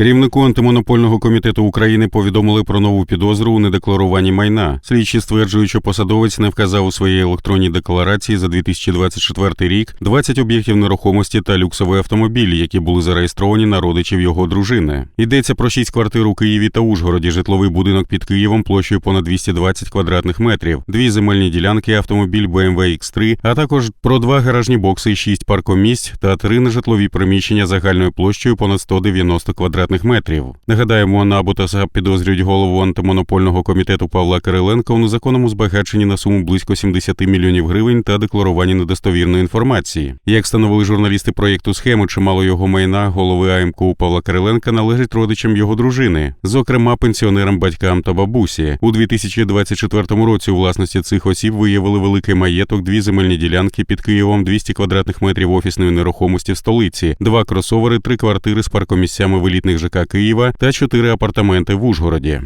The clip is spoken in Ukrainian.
Керівнику антимонопольного комітету України повідомили про нову підозру у недекларуванні майна. Слідчі стверджують, що посадовець не вказав у своїй електронній декларації за 2024 рік 20 об'єктів нерухомості та люксовий автомобіль, які були зареєстровані на родичів його дружини. Йдеться про 6 квартир у Києві та Ужгороді, житловий будинок під Києвом площею понад 220 квадратних метрів, дві земельні ділянки, автомобіль BMW X3, а також про два гаражні бокси, 6 паркомісць та три нежитлові приміщення загальною площею понад 190 квадратних метрів. Нагадаємо, НАБУ та САП підозрюють голову антимонопольного комітету Павла Кириленка у незаконному збагаченні на суму близько 70 мільйонів гривень та декларуванні недостовірної інформації. Як встановили журналісти проєкту схеми, чимало його майна голови АМКУ Павла Кириленка належить родичам його дружини, зокрема пенсіонерам, батькам та бабусі. У 2024 році у власності цих осіб виявили великий маєток, дві земельні ділянки під Києвом, 200 квадратних метрів офісної нерухомості в столиці, два кросовери, три квартири з паркомісцями в елітних ЖК Києва та чотири апартаменти в Ужгороді.